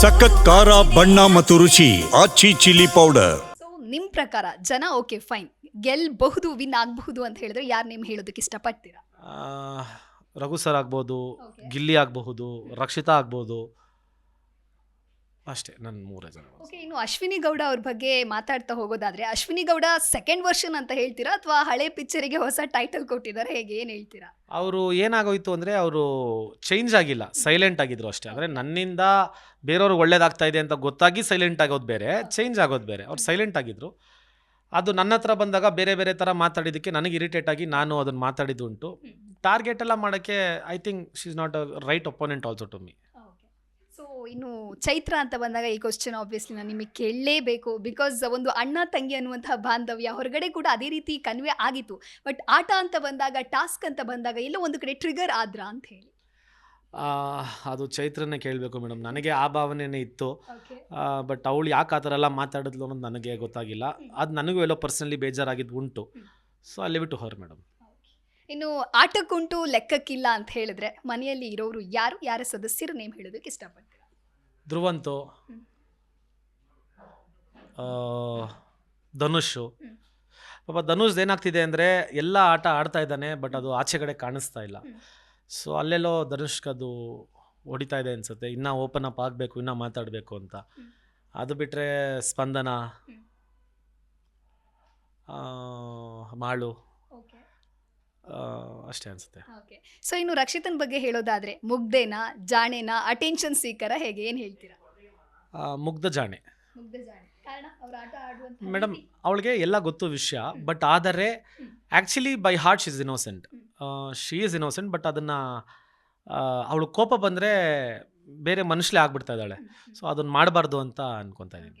ಸಖತ್ ಖಾರ ಬಣ್ಣ ಮತ್ತು ರುಚಿ ಆಚಿ ಚಿಲ್ಲಿ ಪೌಡರ್. ಸೊ ನಿಮ್ಮ ಪ್ರಕಾರ ಜನ ಓಕೆ ಫೈನ್ ಗೆಲ್ಬಹುದು ವಿನ್ ಆಗಬಹುದು ಅಂತ ಹೇಳಿದ್ರೆ ಯಾರು ನಿಮ್ ಹೇಳೋದಕ್ಕೆ ಇಷ್ಟಪಡ್ತೀರಾ? ಆ, ರಘು ಸರ್ ಆಗ್ಬೋದು ಗಿಲ್ಲಿ ಆಗಬಹುದು ರಕ್ಷಿತಾ ಆಗ್ಬೋದು ಅಷ್ಟೇ ನನ್ನ ಮೂರೇ ಜನ ಓಕೆ ಇನ್ನು ಅಶ್ವಿನಿ ಗೌಡ ಅವ್ರ ಬಗ್ಗೆ ಮಾತಾಡ್ತಾ ಹೋಗೋದಾದ್ರೆ ಅಶ್ವಿನಿ ಗೌಡ ಸೆಕೆಂಡ್ ವರ್ಷನ್ ಅಂತ ಹೇಳ್ತೀರಾ ಅಥವಾ ಹಳೆ ಪಿಕ್ಚರಿಗೆ ಹೊಸ ಟೈಟಲ್ ಕೊಟ್ಟಿದ್ದಾರೆ ಹೇಗೆ ಏನು ಹೇಳ್ತೀರಾ? ಅವರು ಏನಾಗೋಯ್ತು ಅಂದರೆ ಅವರು ಚೇಂಜ್ ಆಗಿಲ್ಲ ಸೈಲೆಂಟ್ ಆಗಿದ್ರು ಅಷ್ಟೇ. ಅಂದರೆ ನನ್ನಿಂದ ಬೇರೆಯವ್ರಿಗೆ ಒಳ್ಳೇದಾಗ್ತಾ ಇದೆ ಅಂತ ಗೊತ್ತಾಗಿ ಸೈಲೆಂಟ್ ಆಗೋದು ಬೇರೆ ಚೇಂಜ್ ಆಗೋದು ಬೇರೆ. ಅವ್ರು ಸೈಲೆಂಟ್ ಆಗಿದ್ರು. ಅದು ನನ್ನ ಹತ್ರ ಬಂದಾಗ ಬೇರೆ ಬೇರೆ ಥರ ಮಾತಾಡಿದ್ದಕ್ಕೆ ನನಗೆ ಇರಿಟೇಟ್ ಆಗಿ ನಾನು ಅದನ್ನು ಮಾತಾಡಿದ್ದು ಉಂಟು. ಟಾರ್ಗೆಟ್ ಎಲ್ಲ ಮಾಡೋಕ್ಕೆ I think she is not a right opponent also to me so ಇನ್ನು ಚೈತ್ರ ಅಂತ ಬಂದಾಗ ಈ ಕ್ವಶನ್ ಆಬ್ವಿಯಸ್ಲಿ ನಾನು ನಿಮಗೆ ಕೇಳಲೇಬೇಕು. ಬಿಕಾಸ್ ಒಂದು ಅಣ್ಣ ತಂಗಿ ಅನ್ನುವಂತಹ ಬಾಂಧವ್ಯ ಹೊರಗಡೆ ಕೂಡ ಅದೇ ರೀತಿ ಕನ್ವೆ ಆಗಿತ್ತು. ಬಟ್ ಆಟ ಅಂತ ಬಂದಾಗ ಟಾಸ್ಕ್ ಅಂತ ಬಂದಾಗ ಎಲ್ಲೋ ಒಂದು ಕಡೆ ಟ್ರಿಗರ್ ಆದ್ರ ಅಂತ ಹೇಳಿ. ಅದು ಚೈತ್ರನೇ ಕೇಳಬೇಕು ಮೇಡಮ್ ನನಗೆ ಆ ಭಾವನೆನೇ ಇತ್ತು. ಬಟ್ ಅವಳು ಯಾಕೆ ಆ ಥರ ಎಲ್ಲ ಮಾತಾಡಿದ್ಲು ಅನ್ನೋದು ನನಗೆ ಗೊತ್ತಾಗಿಲ್ಲ. ಅದು ನನಗೂ ಎಲ್ಲೋ ಪರ್ಸನಲಿ ಬೇಜಾರಾಗಿದ್ದು ಉಂಟು. ಸೊ ಅಲ್ಲಿ ಬಿಟ್ಟು ಹೊರ ಮೇಡಮ್ ಇನ್ನು ಆಟಕ್ಕುಂಟು ಲೆಕ್ಕಕ್ಕಿಲ್ಲ ಅಂತ ಹೇಳಿದ್ರೆ ಮನೆಯಲ್ಲಿ ಇರೋರು ಯಾರು? ಯಾರ ಸದಸ್ಯರು ನೇಮ್ ಹೇಳೋದಕ್ಕೆ ಇಷ್ಟಪಡ್ತೀರಾ? ಧ್ರುವಂತು ಧನುಷ್. ಪಾಪ ಧನುಷ್ ಏನಾಗ್ತಿದೆ ಅಂದರೆ ಎಲ್ಲ ಆಟ ಆಡ್ತಾ ಇದ್ದಾನೆ ಬಟ್ ಅದು ಆಚೆ ಕಡೆ ಕಾಣಿಸ್ತಾ ಇಲ್ಲ. ಸೊ ಅಲ್ಲೆಲ್ಲೋ ಧನುಷ್ಗೆ ಅದು ಹೊಡಿತಾ ಇದೆ ಅನ್ಸುತ್ತೆ. ಇನ್ನೂ ಓಪನ್ ಅಪ್ ಆಗಬೇಕು ಇನ್ನೂ ಮಾತಾಡಬೇಕು ಅಂತ. ಅದು ಬಿಟ್ಟರೆ ಸ್ಪಂದನ ಮಾಳು. ಅಷ್ಟೇ ಅನ್ಸುತ್ತೆ. ಸೊ ಇನ್ನು ರಕ್ಷಿತನ್ ಬಗ್ಗೆ ಹೇಳೋದಾದ್ರೆ ಮುಗ್ಧೇನಾ ಜಾಣೇನಾ ಅಟೆನ್ಷನ್ ಸೀಕರ ಹೇಗೆ? ಏನು ಹೇಳ್ತೀರಾ? ಆ, ಮುಗ್ಧ ಜಾಣೆ. ಮುಗ್ಧ ಜಾಣೆ. ಕಾರಣ ಅವ್ರ ಆಟ ಆಡುವಂತ ಮೇಡಮ್ ಅವಳಿಗೆ ಎಲ್ಲ ಗೊತ್ತು ವಿಷಯ ಬಟ್ ಆದರೆ actually by heart she is innocent she is innocent but ಅದನ್ನು ಅವಳು ಕೋಪ ಬಂದರೆ ಬೇರೆ ಮನುಷ್ಯಲೇ ಆಗ್ಬಿಡ್ತಾ ಇದ್ದಾಳೆ. ಸೊ ಅದನ್ನು ಮಾಡಬಾರ್ದು ಅಂತ ಅನ್ಕೊತಾ ಇದ್ದೀನಿ.